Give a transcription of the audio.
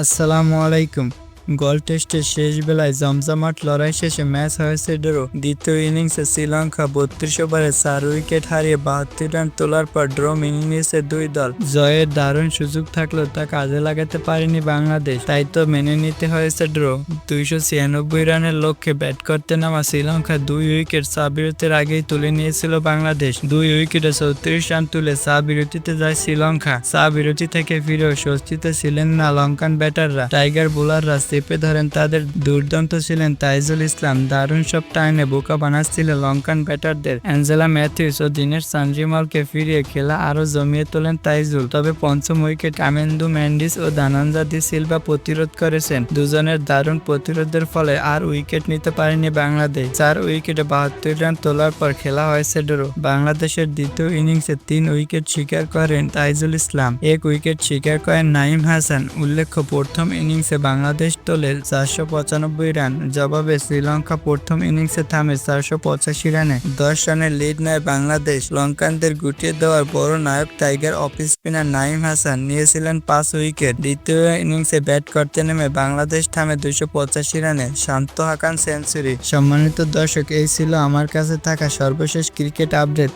আসসালামু আলাইকুম। গোল টেস্টের শেষ বেলায় জমজমাট লড়াই শেষে ম্যাচ হয়েছে ড্র দ্বিতীয় ইনিংসে শ্রীলঙ্কা বত্রিশ ওভারে চার উইকেট হারিয়ে বাহাত্তর রান তোলার পর ড্র মেনে নিয়েছে দুই দল জয়ের দারুণ সুযোগ থাকলেও তা কাজে লাগাতে পারেনি বাংলাদেশ তাই তো মেনে নিতে হয়েছে ড্র দুইশো ছিয়ানব্বই রানের লক্ষ্যে ব্যাট করতে নামা শ্রীলঙ্কা দুই উইকেট চা বিরতির আগেই তুলে নিয়েছিল বাংলাদেশ দুই উইকেটে চৌত্রিশ রান তুলে চা বিরতিতে যায় শ্রীলঙ্কা চা বিরতি থেকে ফিরেও স্বস্তিতে ছিলেন না লঙ্কান ব্যাটাররা টাইগার বোলাররা চেপে ধরেন, তাদের দুর্দান্ত ছিলেন তাইজুল ইসলাম। দারুণ সব টাইনে বোকা বানাচ্ছিল লঙ্কান ব্যাটারদের। অ্যাঞ্জেলা ম্যাথিউস ও দিনের সানজিমালকে ফিরিয়ে খেলা আরও জমিয়ে তোলেন তাইজুল। তবে পঞ্চম উইকেট কামেন্দু ম্যান্ডিস ও দানাঞ্জাদি সিলভা প্রতিরোধ করেছেন। দুজনের দারুণ প্রতিরোধের ফলে আর উইকেট নিতে পারেনি বাংলাদেশ। চার উইকেটে বাহাত্তর রান তোলার পর খেলা হয়েছে ড্র। বাংলাদেশের দ্বিতীয় ইনিংসে তিন উইকেট শিকার করেন তাইজুল ইসলাম। এক উইকেট শিকার করেন নাইম হাসান। উল্লেখ্য, প্রথম ইনিংসে বাংলাদেশ তোলে চারশো পঁচানব্বই রান। জবাবে শ্রীলঙ্কা প্রথম ইনিংসে থামে চারশো পঁচাশি রানে। দশ রানের লিড নেয় বাংলাদেশ। লঙ্কানদের গুটিয়ে দেওয়ার বড় নায়ক tiger off spinner Naim Hasan নিয়েছিলেন পাঁচ উইকেট। দ্বিতীয় ইনিংসে ব্যাট করতে নেমে বাংলাদেশ থামে দুশো পঁচাশি রানে। শান্ত হাকান সেঞ্চুরি। সম্মানিত দর্শক, এই ছিল আমার কাছে থাকা সর্বশেষ ক্রিকেট আপডেট।